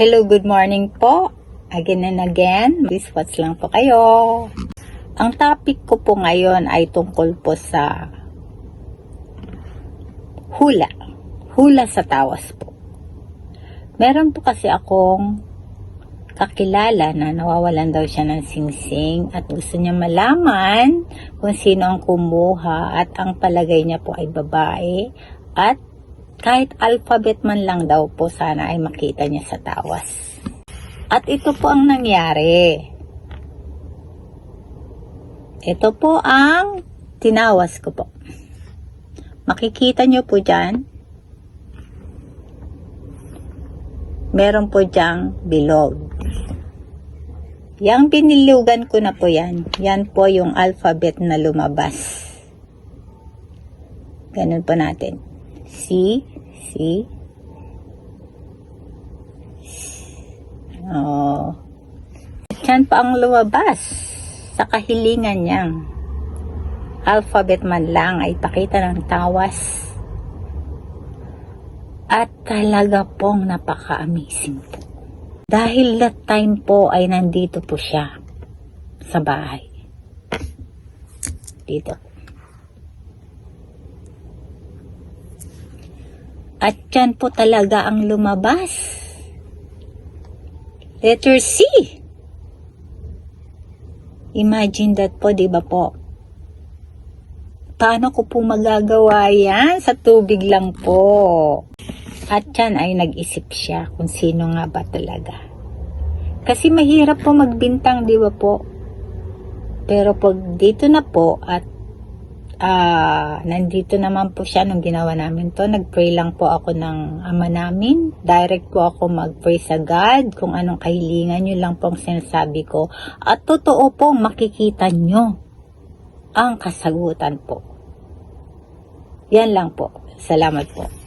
Hello, good morning po. Again and again, please watch lang po kayo. Ang topic ko po ngayon ay tungkol po sa hula. Hula sa tawas po. Meron po kasi akong kakilala na nawawalan daw siya ng singsing at gusto niya malaman kung sino ang kumuha at ang palagay niya po ay babae at kahit alphabet man lang daw po sana ay makita niya sa tawas. At ito po ang nangyari. Ito po ang tinawas ko po. Makikita niyo po dyan. Meron po dyang bilog. Yang binilugan ko na po yan. Yan po yung alphabet na lumabas. Ganun po natin. C, C. Oh. Yan pa ang lumabas sa kahilingan niyang. Alphabet man lang ay pakita ng tawas. At talaga pong napaka-amazing po. Dahil that time po ay nandito po siya sa bahay. Dito. At yan po talaga ang lumabas. Letter C. Imagine that po, di ba po? Paano ko po magagawa yan? Sa tubig lang po. At yan ay nag-isip siya kung sino nga ba talaga. Kasi mahirap po magbintang, di ba po? Pero pag dito na po at ah nandito naman po siya nung ginawa namin to. Nag-pray lang po ako ng ama namin. Direct po ako mag-pray sa God kung anong kahilingan nyo lang po sinasabi ko. At totoo po, makikita nyo ang kasagutan po. Yan lang po. Salamat po.